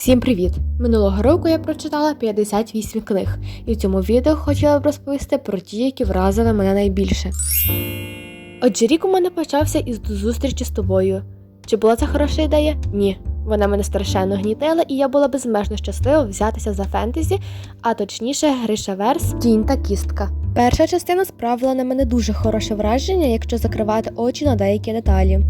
Всім привіт! Минулого року я прочитала 58 книг, і в цьому відео хотіла б розповісти про ті, які вразили мене найбільше. Отже, рік у мене почався із зустрічі з тобою. Чи була це хороша ідея? Ні. Вона мене страшенно гнітила, і я була безмежно щаслива взятися за фентезі, а точніше, Гриша Верс, Тінь та кістка. Перша частина справила на мене дуже хороше враження, якщо закривати очі на деякі деталі.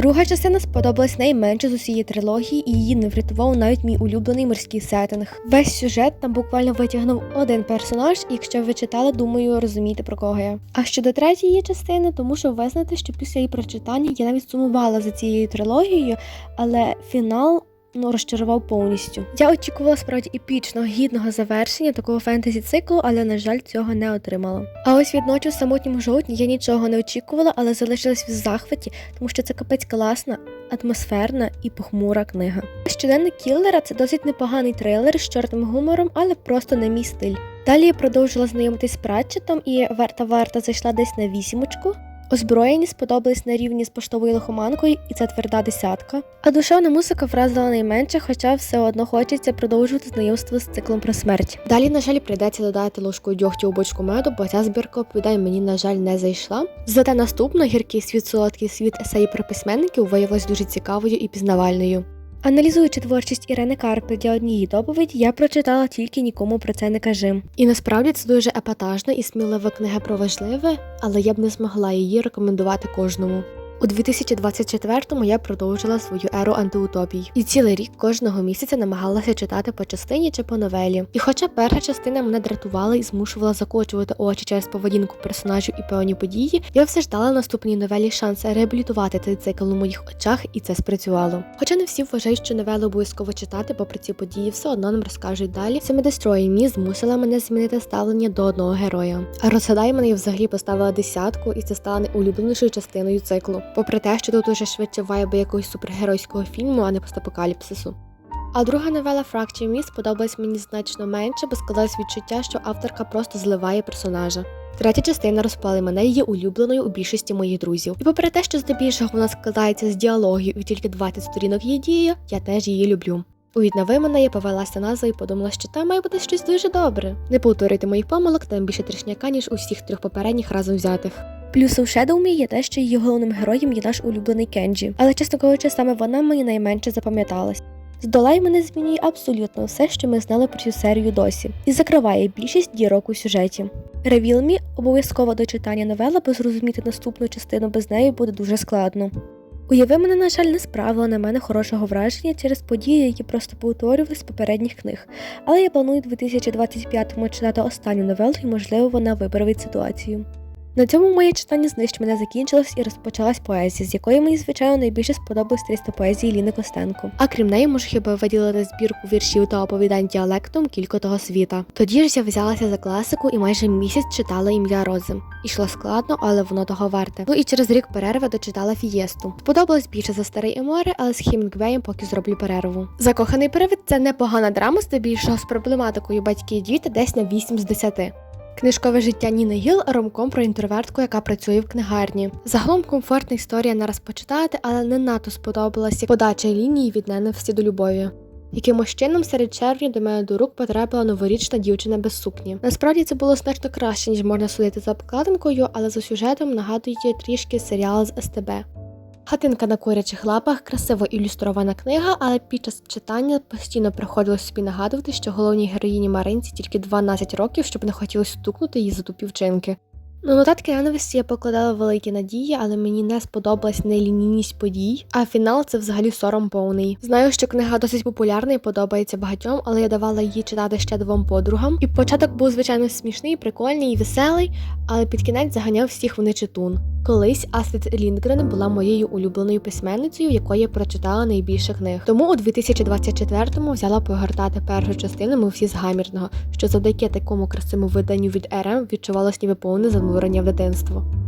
Друга частина сподобалась найменше з усієї трилогії, і її не врятував навіть мій улюблений морський сеттинг. Весь сюжет там буквально витягнув один персонаж, і якщо ви читали, думаю, розумієте про кого я. А щодо третьої частини, то мушу визнати, що після її прочитання я навіть сумувала за цією трилогією, але фінал. Ну, розчарував повністю. Я очікувала справді епічного, гідного завершення такого фентезі циклу, але, на жаль, цього не отримала. А ось від ночі в самотньому жовтні я нічого не очікувала, але залишилась в захваті, тому що це капець класна, атмосферна і похмура книга. Щоденник кіллера це досить непоганий трилер з чорним гумором, але просто не мій стиль. Далі я продовжила знайомитись з Пратчетом, і варта варта зайшла десь на вісімочку. Озброєні сподобались на рівні з поштовою лихоманкою, і це тверда десятка. А душевна музика вразила найменше, хоча все одно хочеться продовжувати знайомство з циклом про смерть. Далі, на жаль, прийдеться додати ложку дьогтю у бочку меду, бо ця збірка оповідає мені, на жаль, не зайшла. Зате наступно гіркий світ, солодкий світ есеї про письменників виявилась дуже цікавою і пізнавальною. Аналізуючи творчість Ірени Карпи для однієї доповіді, я прочитала тільки нікому про це не кажи. І насправді це дуже епатажна і смілива книга про важливе, але я б не змогла її рекомендувати кожному. У 2024-му я продовжила свою еру антиутопій і цілий рік кожного місяця намагалася читати по частині чи по новелі. І хоча перша частина мене дратувала і змушувала закочувати очі через поведінку персонажів і певні події, я все ж дала наступній новелі шанс реабілітувати цей цикл у моїх очах, і це спрацювало. Хоча не всі вважають, що новели обов'язково читати, попри ці події, все одно нам розкажуть далі. Саме Destroy Me змусила мене змінити ставлення до одного героя. А розгадай мене взагалі поставила десятку, і це стала найулюбленішою частиною циклу попри те, що тут уже швидше вайби якогось супергеройського фільму, а не постапокаліпсису. А друга новела фракції міст сподобалась мені значно менше, бо складалось відчуття, що авторка просто зливає персонажа. Третя частина розпали мене є улюбленою у більшості моїх друзів. І попри те, що здебільшого вона складається з діалогів і тільки 20 сторінок її дії, я теж її люблю. У віднови я повелася назва і подумала, що там має бути щось дуже добре. Не повторюйте моїх помилок, там більше трішняка, ніж у всіх трьох попередніх разом взятих. Плюсом Shadow Me є те, що її головним героєм є наш улюблений Кенджі, але чесно кажучи, саме вона мені найменше запам'яталась. Здолай мене змінює абсолютно все, що ми знали про цю серію досі, і закриває більшість дірок у сюжеті. Me – обов'язково до читання новела, бо зрозуміти наступну частину без неї буде дуже складно. Уяви мене, на жаль, не справила на мене хорошого враження через події, які просто повторювали з попередніх книг. Але я планую у 2025-му читати останню новелу, і можливо вона виправить ситуацію. На цьому моє читання знищ мене закінчилось і розпочалась поезія, з якої мені, звичайно, найбільше сподобалось 300 поезії Ліни Костенко. А крім неї, можу хіба виділити збірку віршів та оповідань діалектом кількотого світа. Тоді ж я взялася за класику і майже місяць читала ім'я Рози. Ішло складно, але воно того варте. Ну і через рік перерви дочитала фієсту. Сподобалось більше за старий Еморе, але з Хімінгвеєм поки зроблю перерву. Закоханий привид це непогана драма, здебільшого з проблематикою батьки і діти десь на 8 з 10. Книжкове життя Ніни Гіл ромком про інтровертку, яка працює в книгарні. Загалом комфортна історія не розпочитати, але не надто сподобалася подача лінії від ненависті до любові. Якимось чином серед червня до мене до рук потрапила новорічна дівчина без сукні. Насправді це було значно краще, ніж можна судити за обкладинкою, але за сюжетом нагадує трішки серіал з СТБ. Хатинка на курячих лапах красиво ілюстрована книга, але під час читання постійно приходилось собі нагадувати, що головній героїні Маринці тільки 12 років, щоб не хотілося стукнути її за тупі вчинки. На нотатки ненависті я покладала великі надії, але мені не сподобалась нелінійність подій, а фінал це взагалі сором повний. Знаю, що книга досить популярна і подобається багатьом, але я давала її читати ще двом подругам. І початок був, звичайно, смішний, прикольний і веселий, але під кінець заганяв всіх в нечитун. Колись Астрид Ліндгрен була моєю улюбленою письменницею, якої я прочитала найбільше книг. Тому у 2024-му взяла погортати першу частину ми всі з гамірного, що завдяки такому красивому виданню від РМ відчувалось ніби повне занурення в дитинство.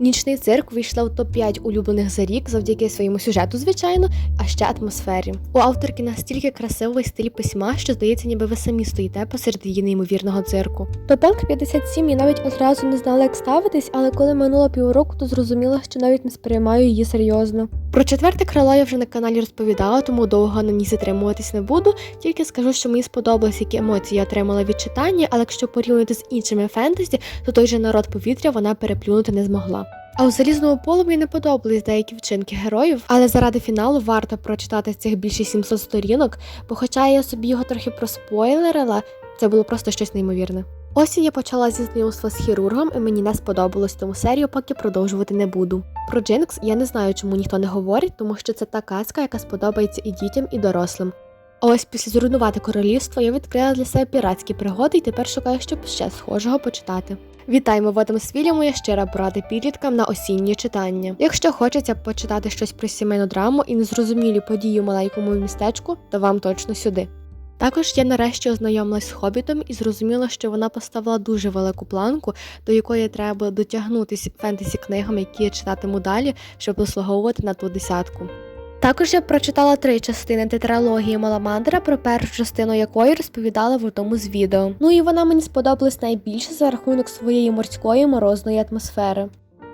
Нічний цирк вийшла в топ-5 улюблених за рік завдяки своєму сюжету, звичайно, а ще атмосфері. У авторки настільки красивий стиль письма, що здається, ніби ви самі стоїте посеред її неймовірного цирку. До Пелк 57 я навіть одразу не знала, як ставитись, але коли минуло півроку, то зрозуміла, що навіть не сприймаю її серйозно. Про четверте крило я вже на каналі розповідала, тому довго на ній затримуватись не буду. Тільки скажу, що мені сподобалось, які емоції я отримала від читання, але якщо порівняти з іншими фентезі, то той же народ повітря вона переплюнути не змогла. А у залізному полу мені не подобались деякі вчинки героїв, але заради фіналу варто прочитати цих більше 700 сторінок, бо хоча я собі його трохи проспойлерила, це було просто щось неймовірне. Осінь я почала зі знайомства з хірургом, і мені не сподобалось, тому серію поки продовжувати не буду. Про Джинкс я не знаю, чому ніхто не говорить, тому що це та казка, яка сподобається і дітям, і дорослим. Ось після зруйнувати королівство я відкрила для себе піратські пригоди і тепер шукаю, щоб ще схожого почитати. Вітаємо в Адамсвілі, моя щира порада підліткам на осіннє читання. Якщо хочеться почитати щось про сімейну драму і незрозумілі події у маленькому містечку, то вам точно сюди. Також я нарешті ознайомилась з хобітом і зрозуміла, що вона поставила дуже велику планку, до якої треба дотягнутись фентезі книгам, які я читатиму далі, щоб заслуговувати на ту десятку. Також я прочитала три частини тетралогії Маламандра, про першу частину якої розповідала в одному з відео. Ну і вона мені сподобалась найбільше за рахунок своєї морської морозної атмосфери.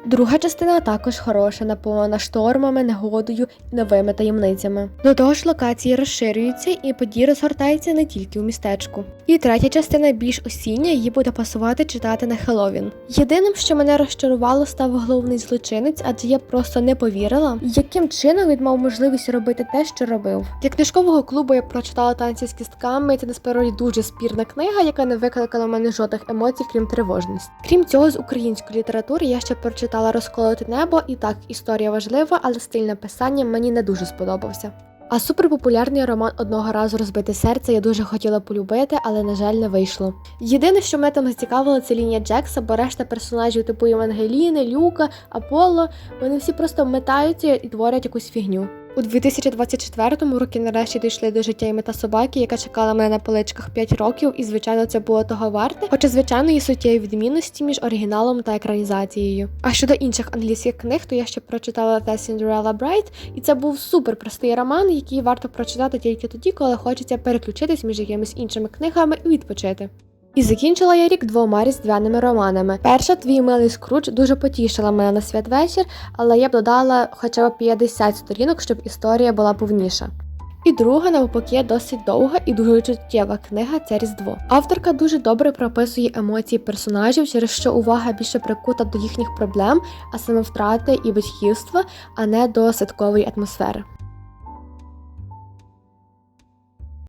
Друга частина також хороша, наповнена штормами, негодою і новими таємницями. До того ж, локації розширюються і події розгортаються не тільки у містечку. І третя частина більш осіння, її буде пасувати читати на Хеллоуін. Єдиним, що мене розчарувало, став головний злочинець, адже я просто не повірила, яким чином він мав можливість робити те, що робив. Для книжкового клубу я прочитала танці з кістками. Це насправді дуже спірна книга, яка не викликала в мене жодних емоцій, крім тривожності. Крім цього, з української літератури я ще прочитала розколоти небо, і так історія важлива, але стиль написання мені не дуже сподобався. А суперпопулярний роман одного разу розбите серце я дуже хотіла полюбити, але на жаль не вийшло. Єдине, що мене там зацікавило, це лінія Джекса, бо решта персонажів типу Євангеліни, Люка, Аполло, вони всі просто метаються і творять якусь фігню. У 2024 роки нарешті дійшли до життя і мета собаки, яка чекала мене на поличках 5 років, і звичайно це було того варте. Хоча, звичайно, є суттєві відмінності між оригіналом та екранізацією. А щодо інших англійських книг, то я ще прочитала The Cinderella Bride, і це був супер простий роман, який варто прочитати тільки тоді, коли хочеться переключитись між якимись іншими книгами і відпочити. І закінчила я рік двома різдвяними романами. Перша твій милий скруч дуже потішила мене на святвечір, але я б додала хоча б 50 сторінок, щоб історія була повніша. І друга, навпаки, досить довга і дуже чуттєва книга це Різдво. Авторка дуже добре прописує емоції персонажів, через що увага більше прикута до їхніх проблем, а саме втрати і батьківства, а не до святкової атмосфери.